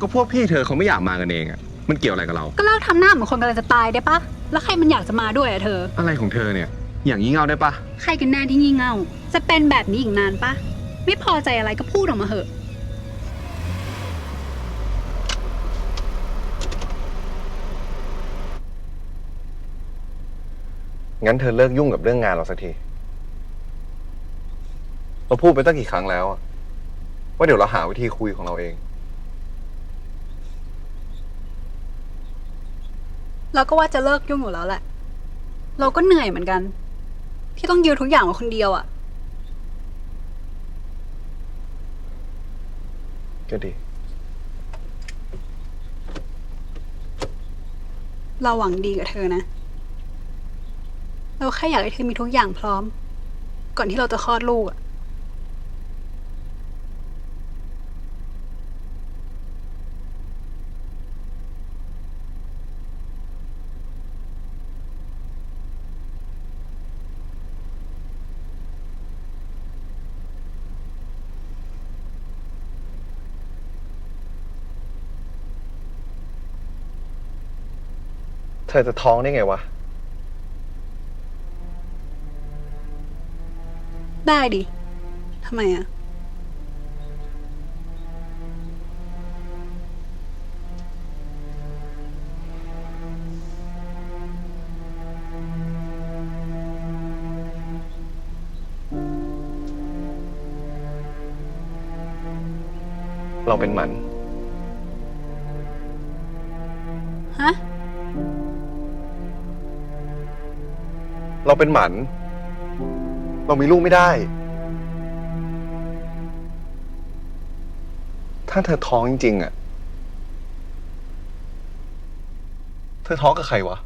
ก็พวกพี่เธอเขาไม่อยากมากันเองอะมันเกี่ยวอะไรกับเรา ก็เลิกทำหน้าเหมือนคนกำลังจะตายได้ปะแล้วใครมันอยากจะมาด้วยอะเธอ อะไรของเธอเนี่ย อย่างนี้เง่าได้ปะใครกันแน่ที่งี่เง่า จะเป็นแบบนี้อีกนานปะไม่พอใจอะไรก็พูดออกมาเหอะ งั้นเธอเลิกยุ่งกับเรื่องงานเราสักที เราพูดไปตั้งกี่ครั้งแล้วอะว่าเดี๋ยวเราหาวิธีคุยของเราเอง เราก็ว่าจะเลิกยุ่งอยู่แล้วแหละ เราก็เหนื่อยเหมือนกัน ที่ต้องยืนทุกอย่างมาคนเดียวอะก็ดี เราหวังดีกับเธอนะ เราแค่อยากให้เธอมีทุกอย่างพร้อม ก่อนที่เราจะคลอดลูกอะเธอจะท้องได้ไงวะ ได้ดิ ทำไมอะเราเป็นหมัน ฮะ เราเป็นหมัน เรามีลูกไม่ได้ ถ้าเธอท้องจริงๆอะเธอท้องกับใครวะ